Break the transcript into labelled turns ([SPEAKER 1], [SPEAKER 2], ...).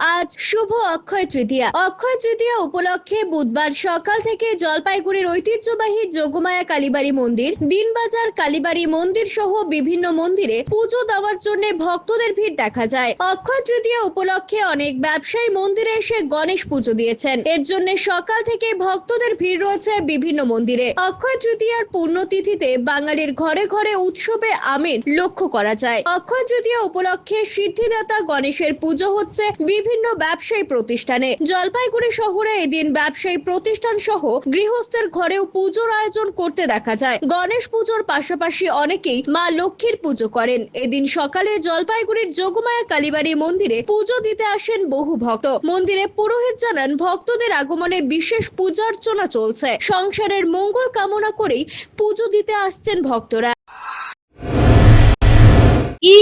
[SPEAKER 1] আজ শুভ অক্ষয় তৃতীয়া। অক্ষয় তৃতীয়া উপলক্ষে বুধবার সকাল থেকে জলপাইগুড়ির ঐতিহ্যবাহী যোগমায়া কালীবাড়ি মন্দির, দিনবাজার কালীবাড়ি মন্দির সহ বিভিন্ন মন্দিরে পুজো দেওয়ার জন্য ভক্তদের ভিড় দেখা যায়। অক্ষয় তৃতীয়া উপলক্ষে অনেক ব্যবসায়ী মন্দিরে এসে গণেশ পুজো দিয়েছেন। এর জন্য সকাল থেকে ভক্তদের ভিড় রয়েছে বিভিন্ন মন্দিরে। অক্ষয় তৃতীয়ার পুণ্যতিথিতে বাঙালির ঘরে ঘরে উৎসবে আমির লক্ষ্য করা যায়। অক্ষয় তৃতীয়া উপলক্ষে সিদ্ধিদাতা গণেশের পুজো হচ্ছে বিভিন্ন ব্যবসায়ী প্রতিষ্ঠানে। জলপাইগুড়ি শহরে এদিন ব্যবসায়ী প্রতিষ্ঠান সহ গৃহস্থের ঘরেও পুজোর আয়োজন করতে দেখা যায়। গণেশ পুজোর পাশাপাশি অনেকেই মা লক্ষ্মীর পুজো করেন। এদিন সকালে জলপাইগুড়ির যোগমায়া কালীবাড়ি মন্দিরে পুজো দিতে আসেন বহু ভক্ত। মন্দিরে পুরোহিত জানান, ভক্তদের আগমনে বিশেষ পূজার্চনা চলছে। সংসারের মঙ্গল কামনা করেই পুজো দিতে আসছেন ভক্তরা।